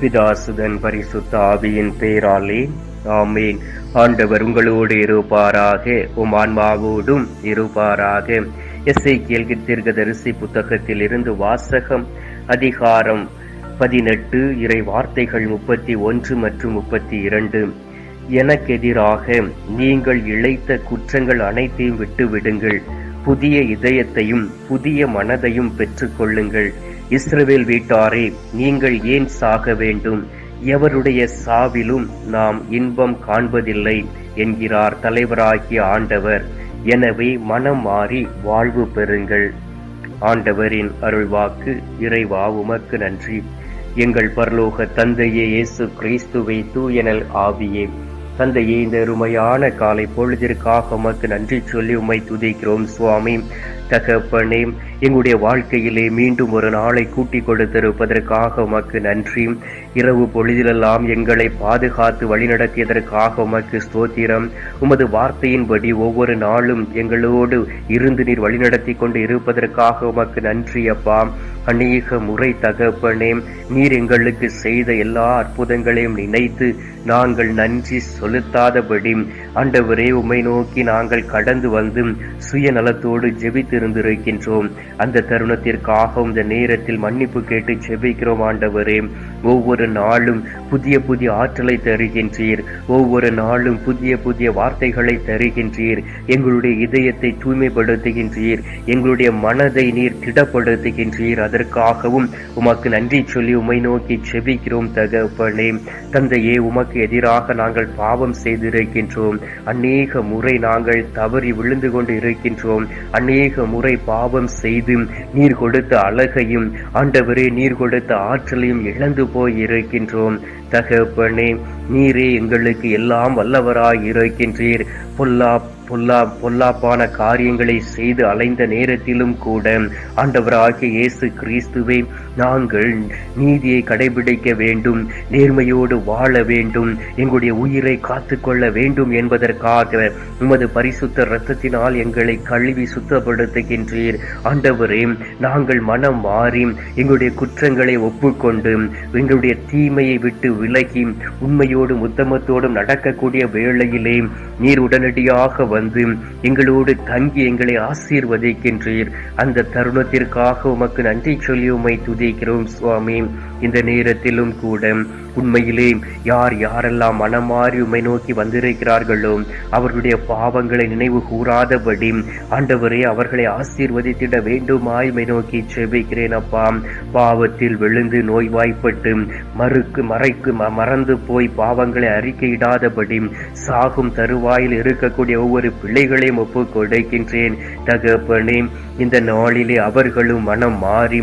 பிதாசுதன் பரிசுத்த ஆவியின் பேராலே. ஆமேன். ஆண்டவர் உங்களோடு இருப்பாராக. உம் ஆன்மாவோடும் இருப்பாராக. எஸ்ஐ கேள்வி தீர்க்கதரிசி புத்தகத்தில் இருந்து வாசகம் அதிகாரம் பதினெட்டு இறை வார்த்தைகள் முப்பத்தி ஒன்று மற்றும் முப்பத்தி இரண்டு. எனக்கெதிராக நீங்கள் இழைத்த குற்றங்கள் அனைத்தையும் விட்டுவிடுங்கள். புதிய இதயத்தையும் புதிய மனதையும் பெற்றுக்கொள்ளுங்கள். இஸ்ரவேல் வீட்டாரே நீங்கள் ஏன் சாக வேண்டும்? எவருடைய சாவிலும் நாம் இன்பம் காண்பதில்லை என்கிறார் தலைவராகிய ஆண்டவர். எனவே மனம் மாறி வாழ்வு பெறுங்கள். ஆண்டவரின் அருள்வாக்கு இறைவா உமக்கு நன்றி. எங்கள் பரலோக தந்தையே இயேசு கிறிஸ்துவை தூயனல் ஆவியே. தந்தையே இந்த அருமையான காலை பொழுதிற்காக உமக்கு நன்றி சொல்லி உம்மை துதிக்கிறோம் சுவாமி. தகப்பனே எங்களுடைய வாழ்க்கையிலே மீண்டும் ஒரு நாளை கூட்டிக் கொடுத்திருப்பதற்காக உமக்கு நன்றி. இரவு பொழுதிலெல்லாம் எங்களை பாதுகாத்து வழிநடத்தியதற்காக உமக்கு ஸ்தோத்திரம். உமது வார்த்தையின்படி ஒவ்வொரு நாளும் எங்களோடு இருந்து நீர் வழிநடத்தி கொண்டு இருப்பதற்காக உமக்கு நன்றி அப்பா. அநேக முறை தகப்பனே நீர் எங்களுக்கு செய்த எல்லா அற்புதங்களையும் நினைத்து நாங்கள் நன்றி செலுத்தாதபடி ஆண்டவரே உம்மை நோக்கி நாங்கள் கடந்து வந்து சுயநலத்தோடு ஜெபித்து ஜெபித்திருந்திருக்கின்றோம் அந்த தருணத்திற்காக இந்த நேரத்தில் மன்னிப்பு கேட்டு செபிக்கிறோம் ஆண்டவரே. ஒவ்வொரு நாளும் புதிய புதிய ஆற்றலை தருகின்றீர். ஒவ்வொரு நாளும் புதிய புதிய வார்த்தைகளை தருகின்றீர். எங்களுடைய இதயத்தை தூய்மைப்படுத்துகின்றீர். எங்களுடைய மனதை நீர் திடப்படுத்துகின்றீர். அதற்காகவும் உமக்கு நன்றி சொல்லி உமை நோக்கி செபிக்கிறோம் தகப்பனே. தந்தையே உமக்கு எதிராக நாங்கள் பாவம் செய்திருக்கின்றோம். அநேக முறை நாங்கள் தவறி விழுந்து கொண்டு இருக்கின்றோம் அநேக முறை பாவம் செய்து நீர் கொடுத்த அழகையும் ஆண்டவரே நீர் கொடுத்த ஆற்றலையும் இழந்து போய் இருக்கின்றோம் தகப்பனே நீரே எங்களுக்கு எல்லாம் வல்லவராய் இருக்கின்றீர். பொல்லா பொல்லா பொல்லாப்பான காரியங்களை செய்து அலைந்த நேரத்திலும் கூட ஆண்டவராகிய இயேசு கிறிஸ்துவை நாங்கள் நீதியை கடைபிடிக்க வேண்டும் நேர்மையோடு வாழ வேண்டும் எங்களுடைய உயிரை காத்துக்கொள்ள வேண்டும் என்பதற்காக உமது பரிசுத்த இரத்தத்தினால் எங்களை கழுவி சுத்தப்படுத்துகின்றீர். ஆண்டவரே நாங்கள் மனம் மாறி எங்களுடைய குற்றங்களை ஒப்புக்கொண்டு எங்களுடைய தீமையை விட்டு விலகி உண்மையோடும் உத்தமத்தோடும் நடக்கக்கூடிய வேளையிலே நீர் உடனடியாக வந்து எங்களோடு தங்கி எங்களை ஆசீர்வதிக்கின்றீர். அந்த தருணத்திற்காக உமக்கு நன்றி சொல்லி உமை துதிக்கிறோம் சுவாமி. இந்த நேரத்திலும் கூட உண்மையிலே யார் யாரெல்லாம் மனமாறி உமை நோக்கி வந்திருக்கிறார்களோ அவர்களுடைய பாவங்களை நினைவு கூறாதபடி ஆண்டவரே அவர்களை ஆசீர்வதித்திட வேண்டுமாய் உமை நோக்கி செபிக்கிறேன் அப்பா. பாவத்தில் விழுந்து நோய்வாய்ப்பட்டு மறுக்கு மறைக்கு மறந்து போய் பாவங்களை அறிக்கையிடாதபடி சாகும் தருவாயில் இருக்கக்கூடிய ஒவ்வொரு பிள்ளைகளையும் ஒப்பு கொடுக்கின்றேன் தகப்பனே இந்த நாளிலே அவர்களும் மனம் மாறி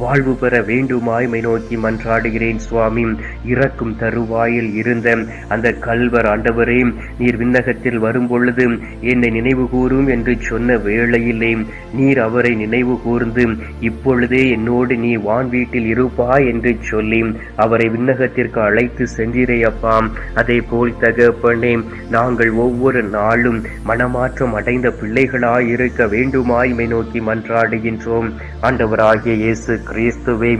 வாழ்வு பெற வேண்டுமாய் மை நோக்கி மன்றாடுகிறேன் சுவாமி. இறக்கும் தருவாயில் இருந்த அந்த கல்வர் ஆண்டவரே நீர் விண்ணகத்தில் வரும் பொழுது என்னை நினைவு கூறும் என்று சொன்ன வேளையிலே நீர் அவரை நினைவு கூர்ந்து இப்பொழுதே என்னோடு நீ வான் வீட்டில் இருப்பாய் என்று சொல்லி அவரை விண்ணகத்திற்கு அழைத்து சென்றிரையப்பா அதே போல் தகப்பனே நாங்கள் ஒவ்வொரு நாளும் மனமாற்றம் அடைந்த பிள்ளைகளாய் இருக்க வேண்டுமாய் மை நோக்கி மன்றாடுகின்றோம். ஆண்டவராகிய இயேசு கிறிஸ்துவே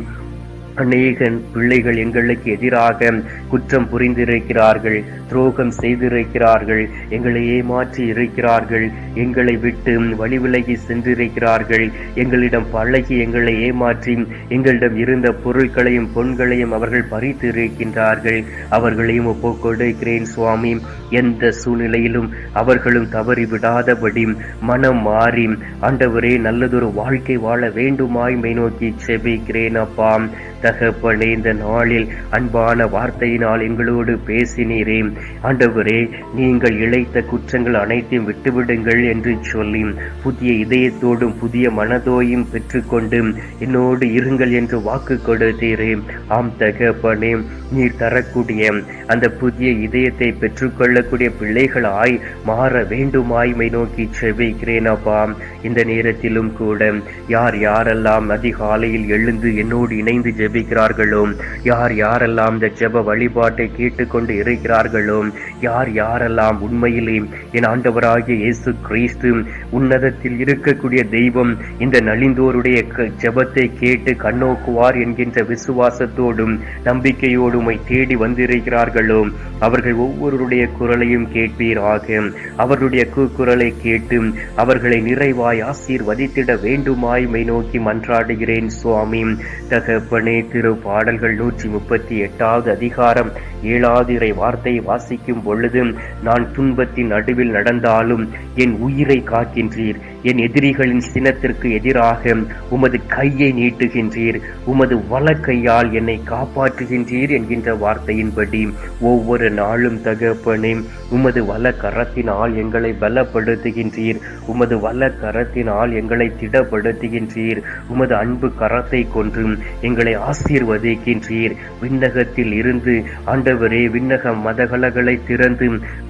அநேக பிள்ளைகள் எங்களுக்கு எதிராக குற்றம் புரிந்திருக்கிறார்கள் துரோகம் செய்திருக்கிறார்கள் எங்களை ஏமாற்றி இருக்கிறார்கள் எங்களை விட்டு வழி விலகி சென்றிருக்கிறார்கள். எங்களிடம் பழகி எங்களை ஏமாற்றி எங்களிடம் இருந்த பொருட்களையும் பொன்களையும் அவர்கள் பறித்து இருக்கின்றார்கள் அவர்களையும் ஒப்புக் கொடுக்கிறேன் சுவாமி. எந்த சூழ்நிலையிலும் அவர்களும் தவறி விடாதபடி மனம் மாறி ஆண்டவரே நல்லதொரு வாழ்க்கை வாழ வேண்டுமாய் மை நோக்கி செபிக்கிறேன் அப்பா. தகப்பனே இந்த நாளில் அன்பான வார்த்தையினால் எங்களோடு பேசினீரே. ஆண்டவரே நீங்கள் இழைத்த குற்றங்கள் அனைத்தையும் விட்டுவிடுங்கள் என்று சொல்லி புதிய இதயத்தோடும் புதிய மனதோயும் பெற்றுக்கொண்டு என்னோடு இருங்கள் என்று வாக்கு கொடுத்தீரே. ஆம் தகப்பனே நீர் தரக்கூடிய அந்த புதிய இதயத்தை பெற்றுக்கொள்ளக்கூடிய பிள்ளைகளாய் மாற வேண்டுமாய்மை நோக்கி செவிக்கிறேன் அப்பா. இந்த நேரத்திலும் கூட யார் யாரெல்லாம் அதிகாலையில் எழுந்து என்னோடு இணைந்து ஜெபிக்கிறார்களோ? யார் யாரெல்லாம் இந்த ஜெப வழிபாட்டை கேட்டுக்கொண்டு இருக்கிறார்களோ? யார் யாரெல்லாம் உண்மையிலே என் ஆண்டவராகிய இயேசு கிறிஸ்து உன்னதத்தில் இருக்கக்கூடிய தெய்வம் இந்த நலிந்தோருடைய க- ஜெபத்தை கேட்டு கண்ணோக்குவார் என்கின்ற விசுவாசத்தோடும் நம்பிக்கையோடும் தேடி வந்திருக்கிறார்களோ அவர்கள் ஒவ்வொருடைய குரலையும் கேட்பீராக. அவர்களுடைய குரலை கேட்டு அவர்களை நிறைவாய் ஆசீர்வதித்திட வேண்டுமாய் மை நோக்கி மன்றாடுகிறேன் சுவாமி. தகப்பனே திரு பாடல்கள் நூற்றி முப்பத்தி எட்டாவது அதிகாரம். ஏழாதிரை வார்த்தை வாசிக்கும் பொழுது நான் துன்பத்தின் நடுவில் நடந்தாலும் என் உயிரை காக்கின்றீர். என் எதிரிகளின் சினத்திற்கு எதிராக உமது கையை நீட்டுகின்றீர் உமது வலக்கையால் என்னை காப்பாற்றுகின்றீர் என்கின்ற வார்த்தையின்படி ஒவ்வொரு நாளும் தகப்பனே உமது வல கரத்தினால் எங்களை பலப்படுத்துகின்றீர் உமது வல கரத்தினால் எங்களை திடப்படுத்துகின்றீர் உமது அன்பு கரத்தை கொன்று எங்களை ஆசீர்வதிக்கின்றீர். விண்ணகத்தில் இருந்து ஆண்டவரே விண்ணக மதகலகளை திறந்து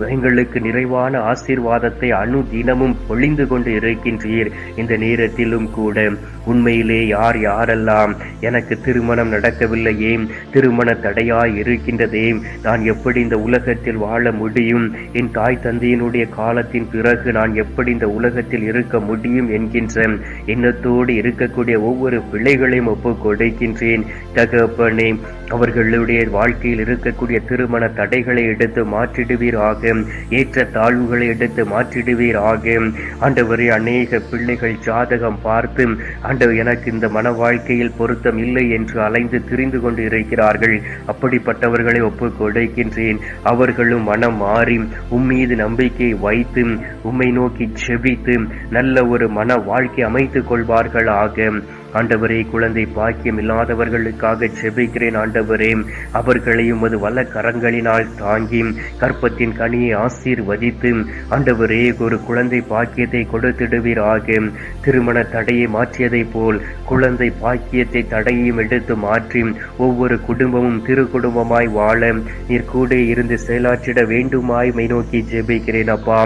எங்களுக்கு நிறைவான ஆசீர்வாதத்தை அணு தினமும் பொழிந்து கொண்டு இருக்கின்றீர். இந்த நேரத்திலும் கூட உண்மையிலே யார் யாரெல்லாம் எனக்கு திருமணம் நடக்கவில்லையே திருமண தடையாய் இருக்கின்றதே நான் எப்படி இந்த உலகத்தில் வாழ முடியும்? என் தாய் தந்தையினுடைய காலத்தின் பிறகு நான் எப்படி இந்த உலகத்தில் இருக்க முடியும் என்கின்ற எண்ணத்தோடு இருக்கக்கூடிய ஒவ்வொரு பிள்ளைகளையும் ஒப்பு கொடுக்கின்றேன். தகப்பனே அவர்களுடைய வாழ்க்கையில் இருக்கக்கூடிய திருமண தடைகளை எடுத்து மாற்றிடுவீராக ஏற்ற தாழ்வுகளை எடுத்து மாற்றிடுவீராக. ஆண்டவரே அன்னை அநேக பிள்ளைகள் ஜாதகம் பார்த்து ஆண்டவர் எனக்கு இந்த மன வாழ்க்கையில் பொருத்தம் இல்லை என்று அலைந்து திரிந்து கொண்டு இருக்கிறார்கள். அப்படிப்பட்டவர்களை ஒப்பு கொடுக்கின்றேன். அவர்களும் மனம் மாறி உம்மீது நம்பிக்கை வைத்து உம்மை நோக்கி செபித்து நல்ல ஒரு மன வாழ்க்கை அமைத்துக் கொள்வார்களாக. ஆண்டவரே குழந்தை பாக்கியம் இல்லாதவர்களுக்காக செபிக்கிறேன் ஆண்டவரே. அவர்களையும் அது வல்ல கரங்களினால் தாங்கி கற்பத்தின் கனியை ஆசீர்வதித்து ஆண்டவரே ஒரு குழந்தை பாக்கியத்தை கொடுத்திடுவீராக. திருமண தடையை மாற்றியதைப் போல் குழந்தை பாக்கியத்தை தடையும் எடுத்து மாற்றி ஒவ்வொரு குடும்பமும் திரு குடும்பமாய் வாழ நீர் கூட இருந்து செயலாற்றிட வேண்டுமாய் மை நோக்கி ஜெபிக்கிறேன் அப்பா.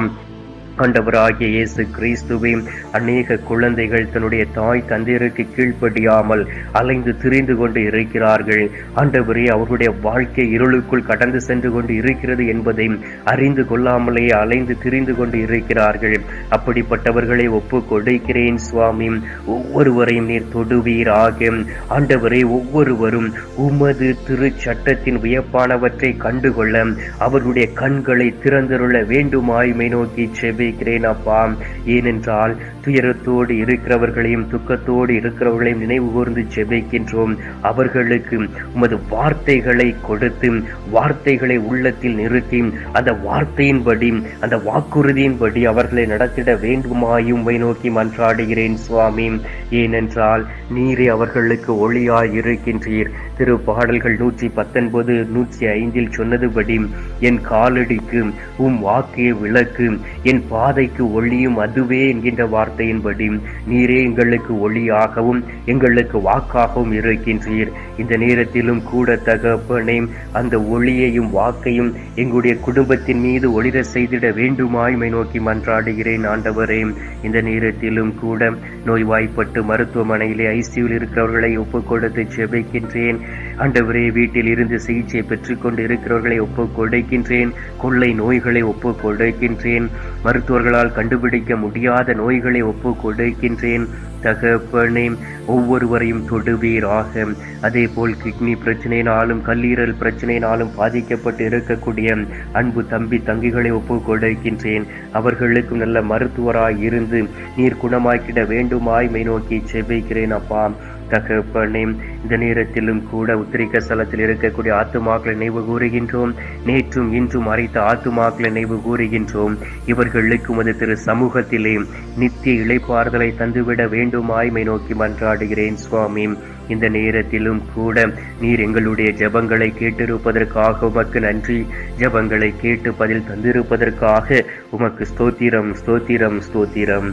ஆண்டவராகிய இயேசு கிறிஸ்துவே அநேக குழந்தைகள் தன்னுடைய தாய் தந்தையருக்கு கீழ்ப்படியாமல் அலைந்து திரிந்து கொண்டு இருக்கிறார்கள். ஆண்டவரே அவருடைய வாழ்க்கை இருளுக்குள் கடந்து சென்று கொண்டு இருக்கிறது என்பதை அறிந்து கொள்ளாமலே அலைந்து திரிந்து கொண்டு இருக்கிறார்கள். அப்படிப்பட்டவர்களை ஒப்பு கொடுக்கிறேன் சுவாமி. ஒவ்வொருவரையும் நீர் தொடுவீராக. ஆண்டவரே ஒவ்வொருவரும் உமது திரு சட்டத்தின் வியப்பானவற்றை கண்டுகொள்ள அவருடைய கண்களை திறந்தருள வேண்டுமாய்மை நோக்கி செபிக்கிறேன் அப்பா. ஏனென்றால் துயரத்தோடு இருக்கிறவர்களையும் துக்கத்தோடு இருக்கிறவர்களையும் நினைவு கூர்ந்து செபிக்கின்றோம். அவர்களுக்கு உமது வார்த்தைகளை கொடுத்து வார்த்தைகளை உள்ளத்தில் நிறுத்தி அந்த வார்த்தையின்படி அந்த வாக்குறுதியின்படி அவர்களை நடத்திட வேண்டுமாயும் உம்மை நோக்கி மன்றாடுகிறேன் சுவாமி. ஏனென்றால் நீரே அவர்களுக்கு ஒளியாய் இருக்கின்றீர். திரு பாடல்கள் நூற்றி பத்தொன்பது நூற்றி ஐந்தில் சொன்னதுபடி என் காலடிக்கு உம் வாக்கே விளக்கு என் பாதைக்கு ஒளியும் அதுவே என்கின்ற வார்த்தை வார்த்தையின்படி நீரே எங்களுக்கு ஒளியாகவும் எங்களுக்கு வாக்காகவும் இருக்கின்றீர். இந்த நேரத்திலும் கூட தகப்பனே அந்த ஒளியையும் வாக்கையும் எங்களுடைய குடும்பத்தின் மீது ஒளிர செய்திட வேண்டுமாய்மை நோக்கி மன்றாடுகிறேன் ஆண்டவரே. இந்த நேரத்திலும் கூட நோய்வாய்ப்பட்டு மருத்துவமனையிலே ஐசியூவில் இருக்கிறவர்களை ஒப்புக் கொடுத்து செபிக்கின்றேன் ஆண்டவரே வீட்டில் இருந்து சிகிச்சை பெற்றுக்கொண்டு இருக்கிறவர்களை ஒப்புக் கொடுக்கின்றேன் கொள்ளை நோய்களை ஒப்புக் கொடுக்கின்றேன் மருத்துவர்களால் கண்டுபிடிக்க முடியாத நோய்களை ஒப்பு கொடுக்கின்றேன் தகப்பனே ஒவ்வொருவரையும் தொடுவீராக. அதே போல் கிட்னி பிரச்சனையினாலும் கல்லீரல் பிரச்சனையினாலும் பாதிக்கப்பட்டு இருக்கக்கூடிய அன்பு தம்பி தங்கிகளை ஒப்பு கொடுக்கின்றேன் அவர்களுக்கும் நல்ல மருத்துவராய் இருந்து நீர் குணமாக்கிட வேண்டுமாய் மை நோக்கி செபிக்கிறேன் அப்பா. தகப்பனே இந்த நேரத்திலும் கூட உத்திரிக்க ஸ்தலத்தில் இருக்கக்கூடிய ஆத்துமாக்களை நினைவு கூறுகின்றோம். நேற்றும் இன்றும் அரைத்த ஆத்துமாக்களை நினைவு கூறுகின்றோம். இவர்களுக்கு உமது திரு சமூகத்திலே நித்திய இளைப்பாறுதலை தந்துவிட வேண்டுமாய்மை நோக்கி மன்றாடுகிறேன் சுவாமி. இந்த நேரத்திலும் கூட நீர் எங்களுடைய ஜெபங்களை கேட்டிருப்பதற்காக உமக்கு நன்றி. ஜெபங்களை கேட்டு பதில் தந்திருப்பதற்காக உமக்கு ஸ்தோத்திரம் ஸ்தோத்திரம் ஸ்தோத்திரம்.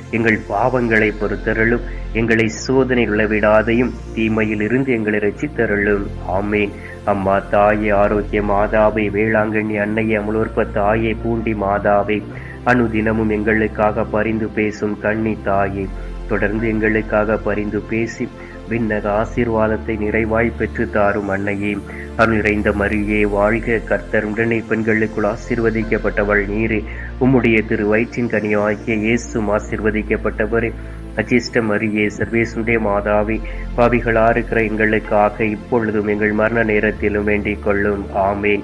எங்கள் பாவங்களை பொறுத்தருளும் எங்களை சோதனை உளவிடாதையும் தீமையில் இருந்து எங்களை ரசித்தருளும் ஆமேன். அம்மா தாயே ஆரோக்கிய மாதாவை வேளாங்கண்ணி அன்னையை அமலோற்ப தாயே பூண்டி மாதாவை அனுதினமும் எங்களுக்காக பரிந்து பேசும் கண்ணி தாயே தொடர்ந்து எங்களுக்காக பரிந்து பேசி விண்ணக ஆசீர்வாதத்தை நிறைவாய் பெற்று தாரும் அன்னையே. அருள் நிறைந்த மரியே வாழ்க கர்த்தர். உடனே பெண்களுக்குள் ஆசீர்வதிக்கப்பட்டவள் நீரே. உம்முடைய திரு வயிற்றின் கனியாகிய இயேசும் ஆசீர்வதிக்கப்பட்டவரே. அஜிஷ்ட மரியே சர்வேசுடைய மாதாவி பாவிகளா இருக்கிற எங்களுக்காக இப்பொழுதும் எங்கள் மரண நேரத்திலும் வேண்டிக் கொள்ளும். ஆமேன்.